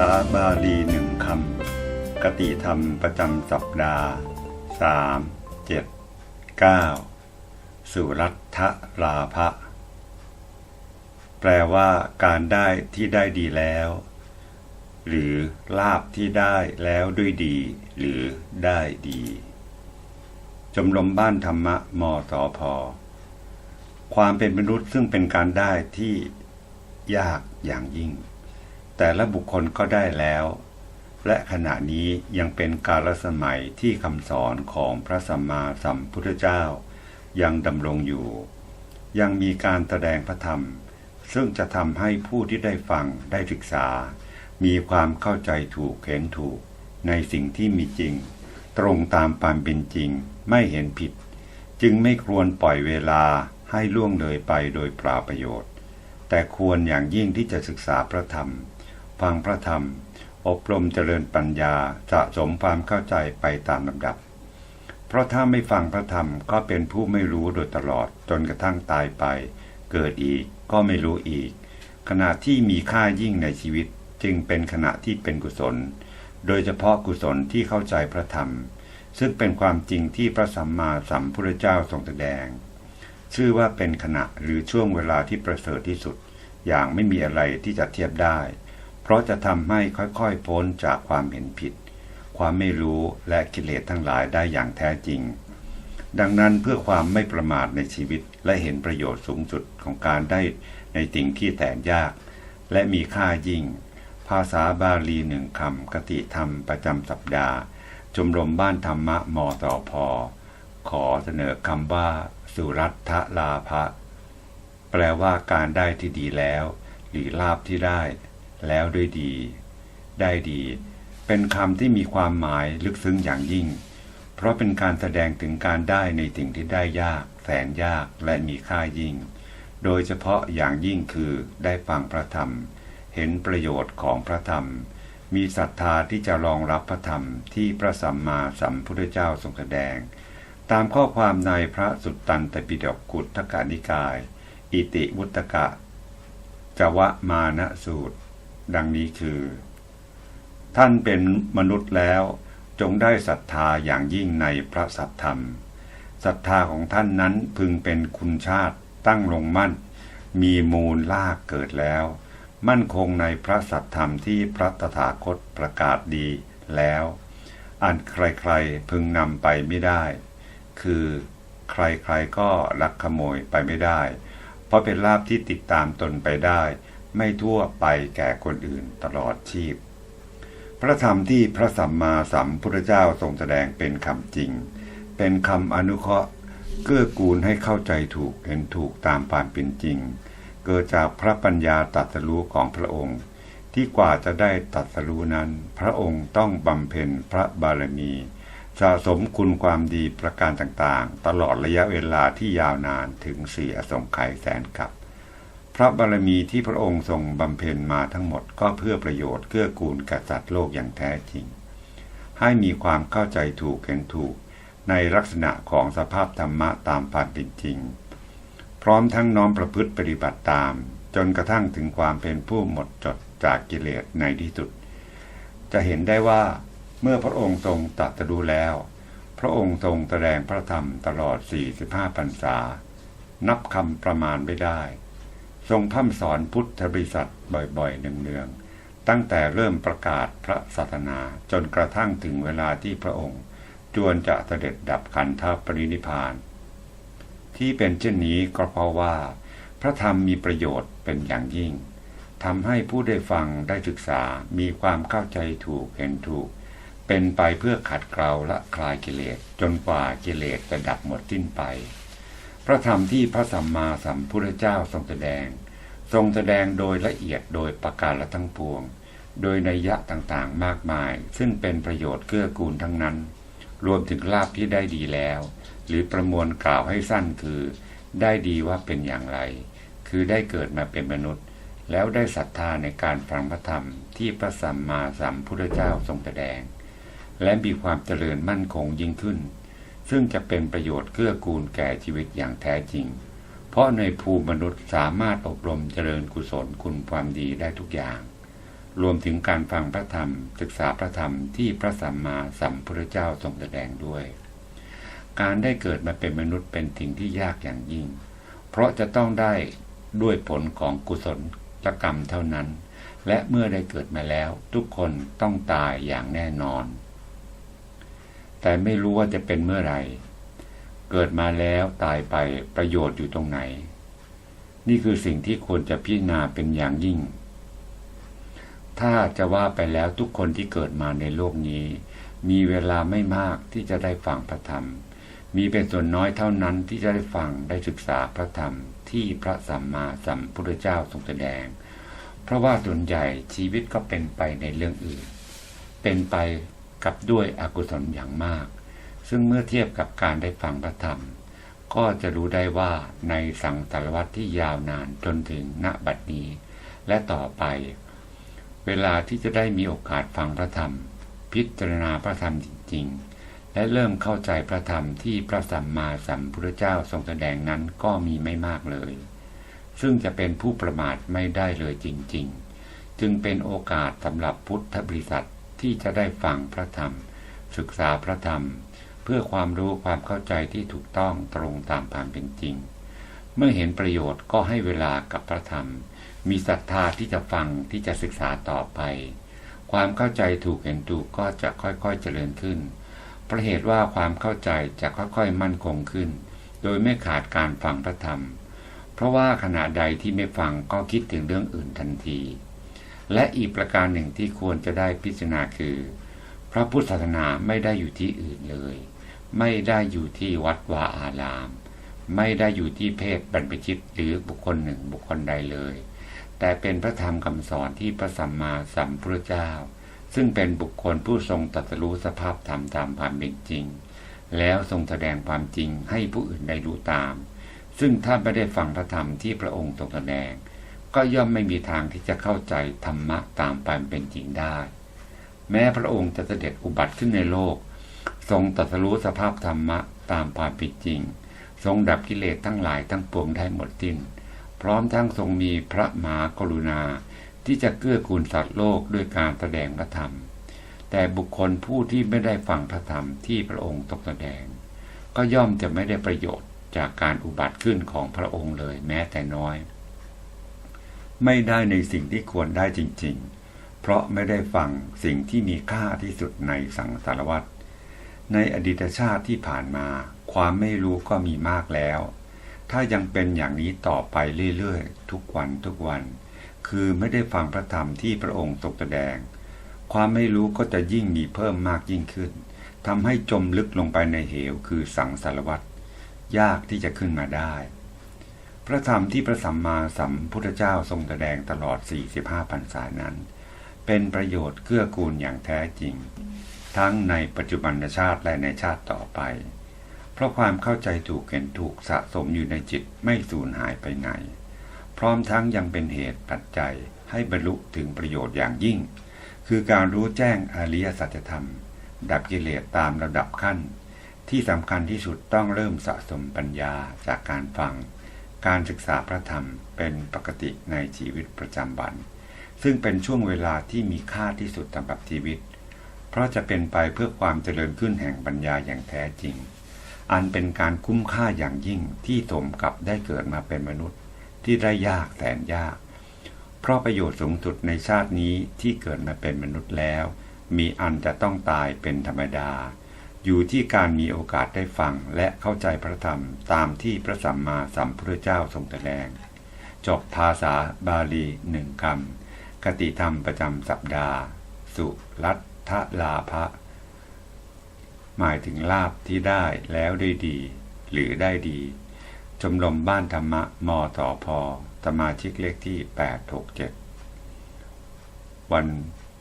าษาบาลีหนึ่งคำกติธรรมประจำสัปดาห์สามเจ็ดเก้าสุรัตถลาภะแปลว่าการได้ที่ได้ดีแล้ว หรือลาบที่ได้แล้วด้วยดี หรือได้ดีชมรมบ้านธรรมะมสพความเป็นมนุษย์ซึ่งเป็นการได้ที่ยากอย่างยิ่ง แต่ละบุคคลก็ได้แล้ว และขณะนี้ยังเป็นกาลสมัยที่คำสอนของพระสัมมาสัมพุทธเจ้า ยังดำรงอยู่ ยังมีการแสดงพระธรรม ซึ่งจะทำให้ผู้ที่ได้ฟังได้ศึกษา มีความเข้าใจถูกเห็นถูก ในสิ่งที่มีจริง ตรงตามความเป็นจริงไม่เห็นผิด จึงไม่ควรปล่อยเวลาให้ล่วงเลยไปโดยเปล่าประโยชน์ แต่ควรอย่างยิ่งที่จะศึกษาพระธรรม ฟังพระธรรม อบรมเจริญปัญญาสะสมความเข้าใจไปตามลำดับ เพราะถ้าไม่ฟังพระธรรมก็เป็นผู้ไม่รู้โดยตลอดจนกระทั่งตายไป เกิดอีกก็ไม่รู้อีก ขณะที่มีค่ายิ่งในชีวิตจึงเป็นขณะที่เป็นกุศล โดยเฉพาะกุศลที่เข้าใจพระธรรม ซึ่งเป็นความจริงที่พระสัมมาสัมพุทธเจ้าทรงแสดง ชื่อว่าเป็นขณะหรือช่วงเวลาที่ประเสริฐที่สุด อย่างไม่มีอะไรที่จะเทียบได้ เพราะจะทำให้ค่อยๆพ้นจากความเห็นผิด ความไม่รู้และกิเลสทั้งหลายได้อย่างแท้จริง ดังนั้นเพื่อความไม่ประมาทในชีวิตและเห็นประโยชน์สูงสุดของการได้ในสิ่งที่แสนยาก และมีค่ายิ่ง ภาษาบาลีหนึ่งคำกติธรรมประจำสัปดาห์ชมรมบ้านธรรมะมสพขอเสนอคำว่า สุรัตถลาภะแปลว่าการได้ที่ดีแล้ว หรือลาบที่ได้ แล้วด้วยดี ได้ดี เป็นคำที่มีความหมายลึกซึ้งอย่างยิ่ง เพราะเป็นการแสดงถึงการได้ในสิ่งที่ได้ยาก แสนยากและมีค่ายิ่ง โดยเฉพาะอย่างยิ่งคือได้ฟังพระธรรม เห็นประโยชน์ของพระธรรม มีศรัทธาที่จะรองรับพระธรรมที่พระสัมมาสัมพุทธเจ้าทรงแสดง ตามข้อความในพระสุตตันตปิฎกกุฏทกานิกาย อิติวุตกะจวะมานะสูตร ดังนี้คือ ท่านเป็นมนุษย์แล้ว จงได้ศรัทธาอย่างยิ่งในพระสัทธรรมศรัทธาของท่านนั้นพึงเป็นคุณชาติตั้งลงมั่น มีมูลลากเกิดแล้ว มั่นคงในพระสัทธรรมที่พระตถาคตประกาศดีแล้ว อันใครๆพึงนำไปไม่ได้ คือใครๆก็ลักขโมยไปไม่ได้ เพราะเป็นลาภที่ติดตามตนไปได้ ไม่ทั่วไปแก่คนอื่นตลอดชีพ พระธรรมที่พระสัมมาสัมพุทธเจ้าทรงแสดงเป็นคำจริง เป็นคำอนุเคราะห์เกื้อกูลให้เข้าใจถูกเห็นถูกตามความเป็นจริง เกิดจากพระปัญญาตรัสรู้ของพระองค์ ที่กว่าจะได้ตรัสรู้นั้น พระองค์ต้องบำเพ็ญพระบารมี สะสมคุณความดีประการต่างๆ ตลอดระยะเวลาที่ยาวนานถึงสี่อสงไขยแสนกับ พระบารมีที่พระองค์ทรงบำเพ็ญมาทั้งหมดก็เพื่อประโยชน์เกื้อกูลก่สัตว์โลกอย่างแท้จริง ให้มีความเข้าใจถูกเห็นถูกในลักษณะของสภาพธรรมะตามความเป็นจริง พร้อมทั้งน้อมประพฤติปฏิบัติตาม จนกระทั่งถึงความเป็นผู้หมดจดจากกิเลสในที่สุด จะเห็นได้ว่าเมื่อพระองค์ทรงตรัสรู้แล้ว พระองค์ทรงแสดงพระธรรมตลอด 45พรรษา นับคำประมาณไม่ได้ ทรงพัฒสอนพุทธบริษัทบ่อยๆเนืองๆตั้งแต่เริ่มประกาศพระศาสนาจนกระทั่งถึงเวลาที่พระองค์จวนจะเสด็จดับขันธปรินิพาน ที่เป็นเช่นนี้ก็เพราะว่า พระธรรมมีประโยชน์เป็นอย่างยิ่งทำให้ผู้ได้ฟังได้ศึกษามีความเข้าใจถูกเห็นถูก เป็นไปเพื่อขัดเกลาและคลายกิเลสจนกว่ากิเลสจะดับหมดสิ้นไป พระธรรมที่พระสัมมาสัมพุทธเจ้าทรงแสดง ทรงแสดงโดยละเอียดโดยประการละทั้งปวง โดยนัยยะต่างๆมากมาย ซึ่งเป็นประโยชน์เกื้อกูลทั้งนั้น รวมถึงลาภที่ได้ดีแล้ว หรือประมวลกล่าวให้สั้นคือ ได้ดีว่าเป็นอย่างไร คือได้เกิดมาเป็นมนุษย์ แล้วได้ศรัทธาในการฟังพระธรรมที่พระสัมมาสัมพุทธเจ้าทรงแสดง และมีความเจริญมั่นคงยิ่งขึ้น ซึ่งจะเป็นประโยชน์เกื้อกูลแก่ชีวิตอย่างแท้จริง เพราะในภูมิมนุษย์สามารถอบรมเจริญกุศลคุณความดีได้ทุกอย่าง รวมถึงการฟังพระธรรม ศึกษาพระธรรมที่พระสัมมาสัมพุทธเจ้าทรงแสดงด้วย การได้เกิดมาเป็นมนุษย์เป็นสิ่งที่ยากอย่างยิ่ง เพราะจะต้องได้ด้วยผลของกุศลกรรมเท่านั้น และเมื่อได้เกิดมาแล้ว ทุกคนต้องตายอย่างแน่นอน แต่ไม่รู้ว่าจะเป็นเมื่อไหร่เกิดมาแล้วตายไปประโยชน์อยู่ตรงไหน นี่คือสิ่งที่ควรจะพิจารณาเป็นอย่างยิ่ง ถ้าจะว่าไปแล้วทุกคนที่เกิดมาในโลกนี้ มีเวลาไม่มากที่จะได้ฟังพระธรรม มีเป็นส่วนน้อยเท่านั้นที่จะได้ฟังได้ศึกษาพระธรรมที่พระสัมมาสัมพุทธเจ้าทรงแสดง เพราะว่าส่วนใหญ่ชีวิตก็เป็นไปในเรื่องอื่น เป็นไป กับด้วยอกุศลอย่างมาก ซึ่งเมื่อเทียบกับการได้ฟังพระธรรม ก็จะรู้ได้ว่าในสังสารวัตที่ยาวนานจนถึงณบัดนี้ และต่อไป เวลาที่จะได้มีโอกาสฟังพระธรรม พิจารณาพระธรรมจริง ๆ และเริ่มเข้าใจพระธรรมที่พระสัมมาสัมพุทธเจ้าทรงแสดงนั้นก็มีไม่มากเลย ซึ่งจะเป็นผู้ประมาทไม่ได้เลยจริง ๆ จึงเป็นโอกาสสำหรับพุทธบริษัท ที่จะได้ฟังพระธรรม ศึกษาพระธรรม เพื่อความรู้ความเข้าใจที่ถูกต้องตรงตามความเป็นจริง เมื่อเห็นประโยชน์ก็ให้เวลากับพระธรรม มีศรัทธาที่จะฟังที่จะศึกษาต่อไป ความเข้าใจถูกเห็นถูกก็จะค่อยๆเจริญขึ้นเพราะเหตุว่าความเข้าใจจะค่อยๆมั่นคงขึ้น โดยไม่ขาดการฟังพระธรรม เพราะว่าขณะใดที่ไม่ฟังก็คิดถึงเรื่องอื่นทันที และอีกประการหนึ่งที่ควรจะได้พิจารณาคือ พระพุทธศาสนาไม่ได้อยู่ที่อื่นเลย ไม่ได้อยู่ที่วัดวาอาราม ไม่ได้อยู่ที่เพศบรรพชิตหรือบุคคลหนึ่งบุคคลใดเลย แต่เป็นพระธรรมคำสอนที่พระสัมมาสัมพุทธเจ้า ซึ่งเป็นบุคคลผู้ทรงตรัสรู้สภาพธรรมตามความเป็นจริง แล้วทรงแสดงความจริงให้ผู้อื่นได้รู้ตาม ซึ่งถ้าไม่ได้ฟังพระธรรมที่พระองค์ทรงแสดง ก็ย่อมไม่มีทางที่จะเข้าใจธรรมะตามความเป็นจริงได้ แม้พระองค์จะเสด็จอุบัติขึ้นในโลก ทรงตรัสรู้สภาพธรรมะตามความเป็นจริง ทรงดับกิเลสทั้งหลายทั้งปวงได้หมดสิ้น พร้อมทั้งทรงมีพระมหากรุณาที่จะเกื้อกูลสัตว์โลกด้วยการแสดงพระธรรม แต่บุคคลผู้ที่ไม่ได้ฟังพระธรรมที่พระองค์ทรงแสดง ก็ย่อมจะไม่ได้ประโยชน์จากการอุบัติขึ้นของพระองค์เลยแม้แต่น้อย ไม่ได้ในสิ่งที่ควรได้จริง ๆ เพราะไม่ได้ฟังสิ่งที่มีค่าที่สุดในสังสารวัตรในอดีตชาติที่ผ่านมา ความไม่รู้ก็มีมากแล้ว ถ้ายังเป็นอย่างนี้ต่อไปเรื่อยๆ ทุกวันทุกวัน คือไม่ได้ฟังพระธรรมที่พระองค์ทรงแสดง ความไม่รู้ก็จะยิ่งมีเพิ่มมากยิ่งขึ้นทำให้จมลึกลงไปในเหวคือสังสารวัตรยากที่จะขึ้นมาได้ ระธรรมที่พระสัมมาสัมพุทธเจ้าทรงแสดงตลอด 45พรรษานั้น เป็นประโยชน์เกื้อกูลอย่างแท้จริง ทั้งในปัจจุบันชาติและในชาติต่อไป เพราะความเข้าใจถูกเห็นถูกสะสมอยู่ในจิตไม่สูญหายไปไหน พร้อมทั้งยังเป็นเหตุปัจจัยให้บรรลุถึงประโยชน์อย่างยิ่ง คือการรู้แจ้งอริยสัจธรรม ดับกิเลสตามระดับขั้น ที่สำคัญที่สุดต้องเริ่มสะสมปัญญาจากการฟัง การศึกษาพระธรรมเป็นปกติในชีวิตประจำวัน ซึ่งเป็นช่วงเวลาที่มีค่าที่สุดสำหรับชีวิต เพราะจะเป็นไปเพื่อความเจริญขึ้นแห่งปัญญาอย่างแท้จริง อันเป็นการคุ้มค่าอย่างยิ่งที่สมกับได้เกิดมาเป็นมนุษย์ ที่ได้ยากแสนยาก เพราะประโยชน์สูงสุดในชาตินี้ที่เกิดมาเป็นมนุษย์แล้ว มีอันจะต้องตายเป็นธรรมดา อยู่ที่การมีโอกาสได้ฟังและเข้าใจพระธรรมตามที่พระสัมมาสัมพุทธเจ้าทรงแสดง จบภาษาบาลีหนึ่งคำกติธรรมประจำสัปดาห์ สุรัตทลาภะหมายถึงลาบที่ได้แล้วได้ดี หรือได้ดี ชมรมบ้านธรรมะมตอพอสมาชิกเลขที่ 867 วัน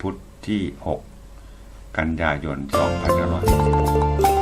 พุทธที่ 6 กันยายน2 5 6 0